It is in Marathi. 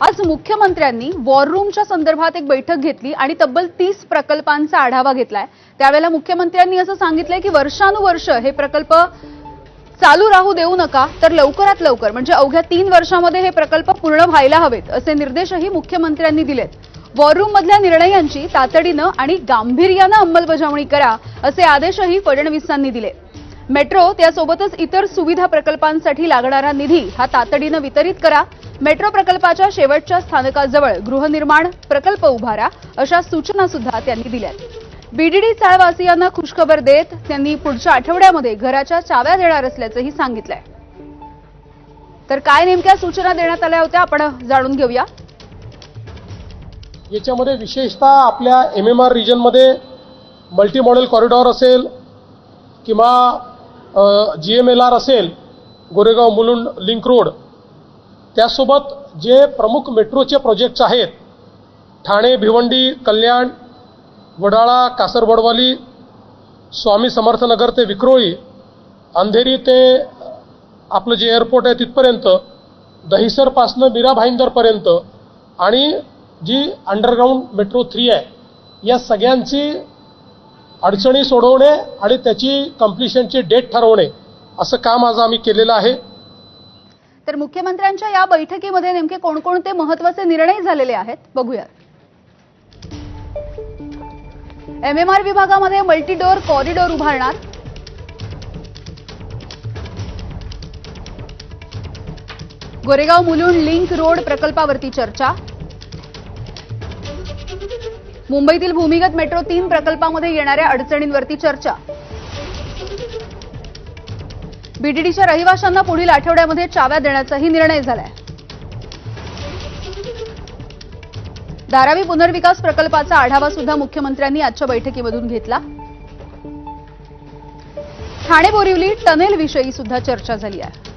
आज मुख्यमंत्र्यांनी वॉर रूमच्या संदर्भात एक बैठक घेतली आणि तब्बल तीस प्रकल्पांचा आढावा घेतलाय. त्यावेळेला मुख्यमंत्र्यांनी असं सांगितलंय की वर्षानुवर्ष हे प्रकल्प चालू राहू देऊ नका तर लवकरात लवकर म्हणजे अवघ्या तीन वर्षामध्ये हे प्रकल्प पूर्ण व्हायला हवेत असे निर्देशही मुख्यमंत्र्यांनी दिलेत. वॉर रूम मधल्या निर्णयांची तातडीनं आणि गांभीर्यानं अंमलबजावणी करा असे आदेशही फडणवीसांनी दिले. मेट्रो त्यासोबतच इतर सुविधा प्रकल्पांसाठी लागणारा निधी हा तातडीनं वितरित करा. मेट्रो प्रकल्पाच्या शेवटच्या स्थानकाजवळ गृहनिर्माण प्रकल्प उभारा अशा सूचना सुद्धा त्यांनी दिल्यात. बीडीडी चाळवासियांना खुशखबर देत त्यांनी पुढच्या आठवड्यामध्ये घराच्या चाव्या देणार असल्याचंही सांगितलंय. तर काय नेमक्या सूचना देण्यात आल्या होत्या आपण जाणून घेऊया. याच्यामध्ये विशेषतः आपल्या एम एम आर रिजनमध्ये मल्टी मॉडेल कॉरिडॉर असेल किंवा जी एम एल आर असेल गोरेगाव मुलुंड लिंक रोड त्यासोबत जे प्रमुख मेट्रोचे प्रोजेक्ट्स आहेत ठाणे भिवंडी कल्याण वडाळा कासरवडवाली स्वामी समर्थनगर ते विक्रोळी अंधेरी ते आपलं जे एअरपोर्ट आहे तिथपर्यंत दहिसरपासनं मीरा भाईंदरपर्यंत आणि जी अंडरग्राऊंड मेट्रो थ्री आहे या सगळ्यांची अडचणी सोडवणे आणि त्याची कम्प्लिशनची डेट ठरवणे असं काम आज आम्ही केलेलं आहे. तर मुख्यमंत्र्यांच्या या बैठकीमध्ये नेमके कोणकोणते महत्त्वाचे निर्णय झालेले आहेत बघूया एमएमआर विभागामध्ये मल्टीडोअर कॉरिडॉर उभारणार. गोरेगाव मुलुंड लिंक रोड प्रकल्पावरती चर्चा. मुंबईतील भूमिगत मेट्रो तीन प्रकल्पामध्ये येणाऱ्या अडचणींवरती चर्चा. बीडीडीच्या रहिवाशांना पुढील आठवड्यामध्ये चाव्या देण्याचाही निर्णय झालाय. धारावी पुनर्विकास प्रकल्पाचा आढावा सुद्धा मुख्यमंत्र्यांनी आजच्या बैठकीमधून घेतला. ठाणे बोरिवली टनेलविषयी सुद्धा चर्चा झाली आहे.